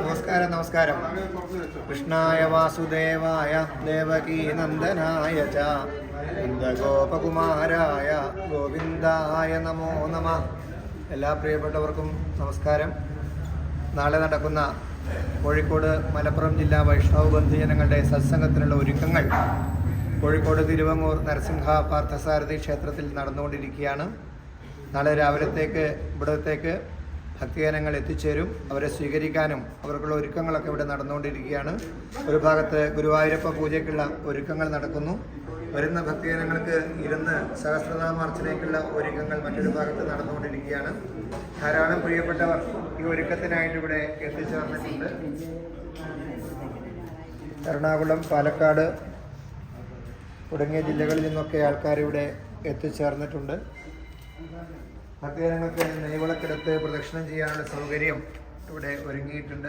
നമസ്കാരം നമസ്കാരം. കൃഷ്ണായ വാസുദേവായ ദേവകീ നന്ദനായ ച. നന്ദഗോപകുമാരായ ഗോവിന്ദായ നമോ നമ. എല്ലാ പ്രിയപ്പെട്ടവർക്കും നമസ്കാരം. നാളെ നടക്കുന്ന കോഴിക്കോട് മലപ്പുറം ജില്ലാ വൈഷ്ണവ ബന്ധുജനങ്ങളുടെ സത്സംഗത്തിനുള്ള ഒരുക്കങ്ങൾ കോഴിക്കോട് തിരുവങ്ങൂർ നരസിംഹ പാർത്ഥസാരഥി ക്ഷേത്രത്തിൽ നടന്നുകൊണ്ടിരിക്കുകയാണ്. നാളെ രാവിലത്തേക്ക് ഇവിടത്തേക്ക് ഭക്തജനങ്ങൾ എത്തിച്ചേരും അവരെ സ്വീകരിക്കാനും അവർക്കുള്ള ഒരുക്കങ്ങളൊക്കെ ഇവിടെ നടന്നുകൊണ്ടിരിക്കുകയാണ്. ഒരു ഭാഗത്ത് ഗുരുവായൂരപ്പ പൂജയ്ക്കുള്ള ഒരുക്കങ്ങൾ നടക്കുന്നു. വരുന്ന ഭക്തജനങ്ങൾക്ക് ഇരുന്ന് സഹസ്രനാമാർച്ചനയ്ക്കുള്ള ഒരുക്കങ്ങൾ മറ്റൊരു ഭാഗത്ത് നടന്നുകൊണ്ടിരിക്കുകയാണ്. ധാരാളം പ്രിയപ്പെട്ടവർ ഈ ഒരുക്കത്തിനായിട്ട് ഇവിടെ എത്തിച്ചേർന്നിട്ടുണ്ട് എറണാകുളം പാലക്കാട് തുടങ്ങിയ ജില്ലകളിൽ നിന്നൊക്കെ ആൾക്കാർ ഇവിടെ എത്തിച്ചേർന്നിട്ടുണ്ട്. ഭക്തജനങ്ങൾക്ക് നെയ്വിളക്കെടുത്ത് പ്രദക്ഷിണം ചെയ്യാനുള്ള സൗകര്യം ഇവിടെ ഒരുങ്ങിയിട്ടുണ്ട്.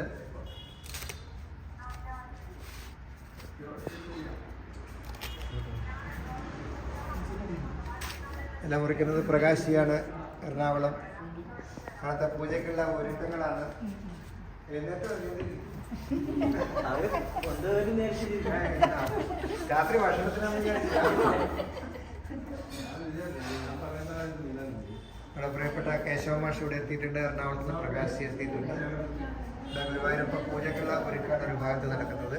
എല്ലാം മുറിക്കുന്നത് പ്രകാശിയാണ് എറണാകുളം. അവിടുത്തെ പൂജയ്ക്കുള്ള ഒരുക്കങ്ങളാണ്. രാത്രി ഭക്ഷണത്തിനാണ് ഇവിടെ പ്രിയപ്പെട്ട കേശവ മാഷ് ഇവിടെ എത്തിയിട്ടുണ്ട്. എറണാകുളത്ത് നിന്ന് പ്രകാശ് എത്തിയിട്ടുണ്ട്. ഇവിടെ ഗുരുവായൂരപ്പ പൂജക്കുള്ള ഒരുക്കാണ് ഒരു ഭാഗത്ത് നടക്കുന്നത്.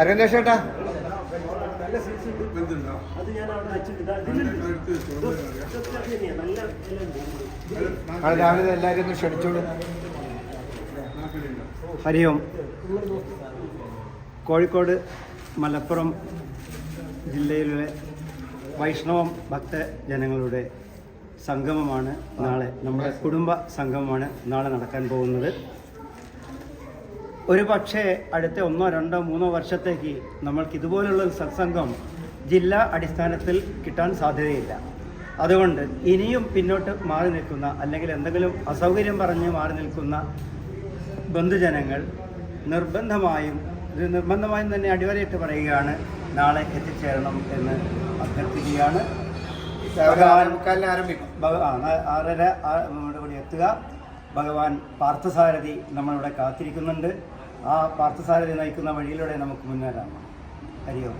അരവിന്ദേഷ് വെച്ച വിളക്ക് എടുത്തോ. അരവിന്ദ ചേട്ടാ അത് ഞാൻ അവിടെ വെച്ചിട്ടുണ്ട് നല്ല രാവിലെ എല്ലാവരും ഒന്ന് ക്ഷണിച്ചോളൂ. ഹരി ഓം. കോഴിക്കോട് മലപ്പുറം ജില്ലയിലെ വൈഷ്ണവം ഭക്ത ജനങ്ങളുടെ സംഗമമാണ് നാളെ. നമ്മുടെ കുടുംബ സംഗമമാണ് നാളെ നടക്കാൻ പോകുന്നത്. ഒരു പക്ഷേ അടുത്ത ഒന്നോ രണ്ടോ മൂന്നോ വർഷത്തേക്ക് നമ്മൾക്ക് ഇതുപോലുള്ള ഒരു സത്സംഗം ജില്ലാ അടിസ്ഥാനത്തിൽ കിട്ടാൻ സാധ്യതയില്ല. അതുകൊണ്ട് ഇനിയും പിന്നോട്ട് മാറി നിൽക്കുന്ന അല്ലെങ്കിൽ എന്തെങ്കിലും അസൗകര്യം പറഞ്ഞ് മാറി നിൽക്കുന്ന ബന്ധുജനങ്ങൾ നിർബന്ധമായും ഇത് നിർബന്ധമായും തന്നെ അടിവരയിട്ട് പറയുകയാണ് നാളെ എത്തിച്ചേരണം എന്ന് അഭ്യർത്ഥിക്കുകയാണ്. ആറര ആറ് മുക്കാലിന് ആരംഭിക്കും ആറര നമ്മുടെ കൂടി എത്തുക. ഭഗവാൻ പാർത്ഥസാരഥി നമ്മളിവിടെ കാത്തിരിക്കുന്നുണ്ട്. ആ പാർത്ഥസാരഥി നയിക്കുന്ന വഴിയിലൂടെ നമുക്ക് മുന്നേറാം. ഹരിയോ.